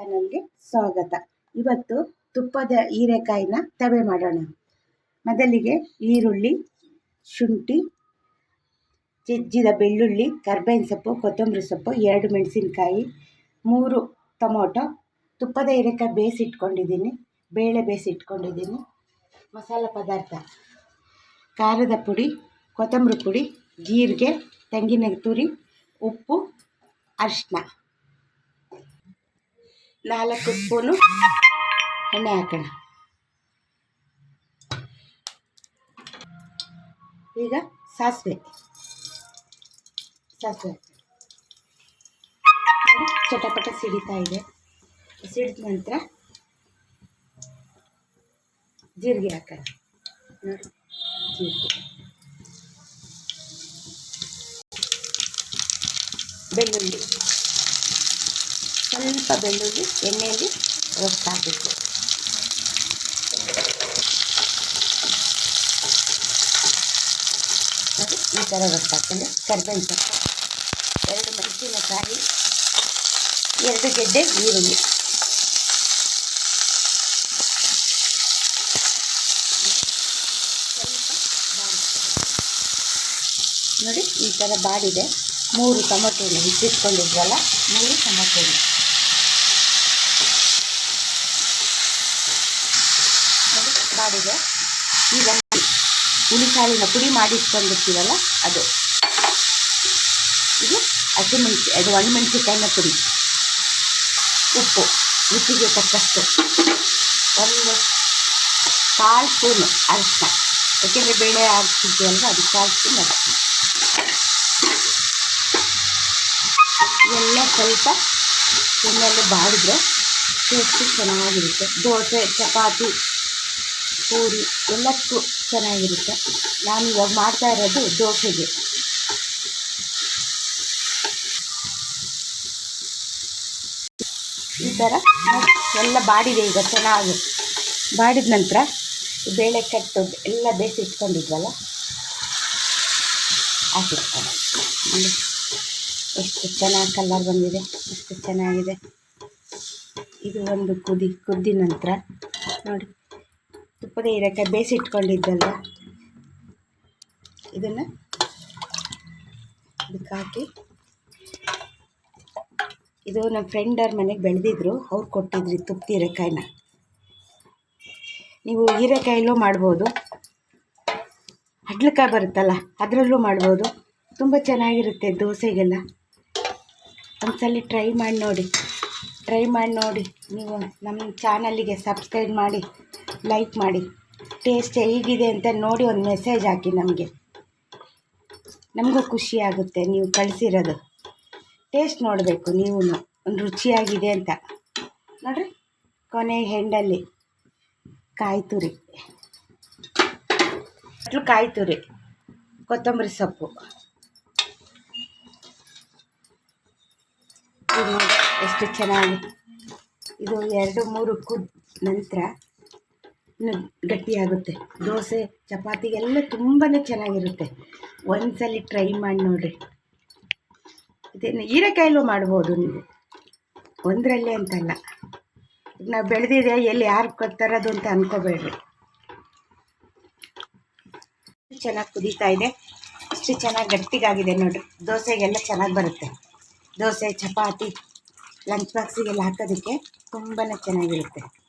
ಚಾನಲ್ಗೆ ಸ್ವಾಗತ. ಇವತ್ತು ತುಪ್ಪದ ಹೀರೆಕಾಯಿನ ತವೆ ಮಾಡೋಣ. ಮೊದಲಿಗೆ ಈರುಳ್ಳಿ, ಶುಂಠಿ ಜಜ್ಜಿದ ಬೆಳ್ಳುಳ್ಳಿ, ಕರ್ಬೇವಿನ ಸೊಪ್ಪು, ಕೊತ್ತಂಬರಿ ಸೊಪ್ಪು, ಎರಡು ಮೆಣಸಿನಕಾಯಿ, ಮೂರು ಟೊಮೊಟೊ. ತುಪ್ಪದ ಹೀರೆಕಾಯಿ ಬೇಯಿಸಿಟ್ಕೊಂಡಿದ್ದೀನಿ. ಬೇಳೆ ಬೇಯಿಸಿಟ್ಕೊಂಡಿದ್ದೀನಿ. ಮಸಾಲೆ ಪದಾರ್ಥ. ಖಾರದ ಪುಡಿ, ಕೊತ್ತಂಬರಿ ಪುಡಿ, ಜೀರಿಗೆ, ತೆಂಗಿನ ತುರಿ, ಉಪ್ಪು, ಅರಿಶಿನ. ನಾಲ್ಕು ಸ್ಪೂನು ಎಣ್ಣೆ ಹಾಕೋಣ. ಈಗ ಸಾಸಿವೆ. ಸಾಸಿವೆ ಚಟಪಟ ಸಿಡಿತಾ ಇದೆ. ಸಿಡಿದ ನಂತರ ಜೀರಿಗೆ ಹಾಕೋಣ. ನೋಡಿ, ಜೀರಿಗೆ. ಬೆಳ್ಳುಳ್ಳಿ. ಸ್ವಲ್ಪ ಬೆಳ್ಳುಳ್ಳಿ, ಎಣ್ಣೆಯಲ್ಲಿ ಆಗಬೇಕು. ನೋಡಿ ಈ ಥರ ಹಾಕ್ಕೊಂಡು ಕರ್ಬೇವಿನ ಸೊಪ್ಪು, ಎರಡು ಮೆಣಸಿನಕಾಯಿ ಎರಡು ಗೆಡ್ಡೆ ಈರುಳ್ಳಿ. ನೋಡಿ ಈ ಥರ ಬಾಡಿದೆ. ಮೂರು ಟೊಮೊಟೊ ಹೆಚ್ಚಿಟ್ಕೊಂಡಿದ್ವಲ್ಲ ಮೂರು ಟೊಮೊಟೊ ಬಾಡಿದೆ ಈಗ ಹುಳಿಕಾಳಿನ ಪುಡಿ ಮಾಡಿ ಇಟ್ಕೊಂಡಿರ್ತೀವಲ್ಲ, ಅದು. ಇದು ಹಸಿಮೆಣಸು ಅದು ಒಣಮೆಣಸಿಕಾಯಿನ ಪುಡಿ. ಉಪ್ಪು, ರುಚಿಗೆ ತಕ್ಕಷ್ಟು. ಒಂದು ಕಾಲು ಸ್ಪೂನು ಅರಿಶಿನ. ಯಾಕೆಂದರೆ ಬೇಳೆ ಹಾಕ್ತಿದ್ದೀವಲ್ವ ಅದಕ್ಕೆ ಕಾಲು ಸ್ಪೂನ್ ಅರಿಶಿನ. ಇವೆಲ್ಲ ಸ್ವಲ್ಪ ಎಣ್ಣೆಯಲ್ಲಿ ಬಾಡಿದ್ರೆ ಟೇಸ್ಟು ಚೆನ್ನಾಗಿರುತ್ತೆ. ದೋಸೆ, ಚಪಾತಿ ಪೂರಿ ಎಲ್ಲಕ್ಕೂ ಚೆನ್ನಾಗಿರುತ್ತೆ. ನಾನು ಇವಾಗ ಮಾಡ್ತಾ ಇರೋದು ದೋಸೆಗೆ. ಈ ಥರ ಎಲ್ಲ ಬಾಡಿದೆ ಈಗ ಚೆನ್ನಾಗಿ. ಬಾಡಿದ ನಂತರ ಬೇಳೆ ಕಟ್ಟು ಎಲ್ಲ ಬೇಯಿಸಿ ಇಟ್ಕೊಂಡಿದ್ವಲ್ಲ? ನೋಡಿ ಎಷ್ಟು ಚೆನ್ನಾಗಿ ಕಲರ್ ಬಂದಿದೆ, ಎಷ್ಟು ಚೆನ್ನಾಗಿದೆ. ಇದು ಒಂದು ಕುದಿ ಕುದ್ದಿದ ನಂತರ ನೋಡಿ. ತುಪ್ಪದ ಹೀರೆಕಾಯಿ ಬೇಯಿಸಿ ಇಟ್ಕೊಂಡಿದ್ದಲ್ಲ. ಇದನ್ನು ಇದಕ್ಕೆ ಹಾಕಿ. ಇದು ನಮ್ಮ ಫ್ರೆಂಡ್ ಅವ್ರ ಮನೆಗೆ ಬೆಳೆದಿದ್ರು, ಅವ್ರು ಕೊಟ್ಟಿದ್ರಿ ತುಪ್ಪದ ಹೀರೆಕಾಯಿನ. ನೀವು ಹೀರೆಕಾಯಲ್ಲೂ ಮಾಡ್ಬೋದು. ಹಡ್ಲಕಾಯಿ ಬರುತ್ತಲ್ಲ, ಅದರಲ್ಲೂ ಮಾಡ್ಬೋದು. ತುಂಬ ಚೆನ್ನಾಗಿರುತ್ತೆ ದೋಸೆಗೆಲ್ಲ. ಒಂದ್ಸಲ ಟ್ರೈ ಮಾಡಿ ನೋಡಿ. ಟ್ರೈ ಮಾಡಿ ನೋಡಿ. ನೀವು ನಮ್ಮ ಚಾನಲ್ಲಿಗೆ ಸಬ್ಸ್ಕ್ರೈಬ್ ಮಾಡಿ ಲೈಕ್ ಮಾಡಿ. ಟೇಸ್ಟ್ ಹೇಗಿದೆ ಅಂತ ನೋಡಿ ಒಂದು ಮೆಸೇಜ್ ಹಾಕಿ ನಮಗೆ. ನಮಗೂ ಖುಷಿ ಆಗುತ್ತೆ ನೀವು ಕಳಿಸಿರೋದು. ಟೇಸ್ಟ್ ನೋಡಬೇಕು ನೀವು ಒಂದು ರುಚಿಯಾಗಿದೆ ಅಂತ. ನೋಡ್ರಿ, ಕೊನೆ ಹೆಂಡಲ್ಲಿ ಕಾಯಿ ತುರಿ. ಅಟ್ಲು ಕಾಯಿ ತುರಿ, ಕೊತ್ತಂಬರಿ ಸೊಪ್ಪು. ಎಷ್ಟು ಚೆನ್ನಾಗಿ ಇದು ಎರಡು ಮೂರು ಕುದ್ ನಂತರ ಗಟ್ಟಿಯಾಗುತ್ತೆ. ದೋಸೆ, ಚಪಾತಿಗೆಲ್ಲ ತುಂಬಾ ಚೆನ್ನಾಗಿರುತ್ತೆ. ಒಂದ್ಸಲ ಟ್ರೈ ಮಾಡಿ ನೋಡಿರಿ. ಇದೇನು ಹೀರೆಕಾಯಲ್ಲೂ ಮಾಡ್ಬೋದು ನೀವು. ಒಂದರಲ್ಲೇ ಅಂತಲ್ಲ. ಈಗ ನಾವು ಬೆಳೆದಿದೆ, ಎಲ್ಲಿ ಯಾರು ತರೋದು ಅಂತ ಅನ್ಕೋಬೇಡ್ರಿ. ಚೆನ್ನಾಗಿ ಕುದೀತಾ ಇದೆ. ಇಷ್ಟು ಚೆನ್ನಾಗಿ ಗಟ್ಟಿಗಾಗಿದೆ ನೋಡಿರಿ. ದೋಸೆಗೆಲ್ಲ ಚೆನ್ನಾಗಿ ಬರುತ್ತೆ. ದೋಸೆ, ಚಪಾತಿ. ಲಂಚ್ ಬಾಕ್ಸಿಗೆಲ್ಲ ಹಾಕೋದಕ್ಕೆ ತುಂಬಾ ಚೆನ್ನಾಗಿರುತ್ತೆ.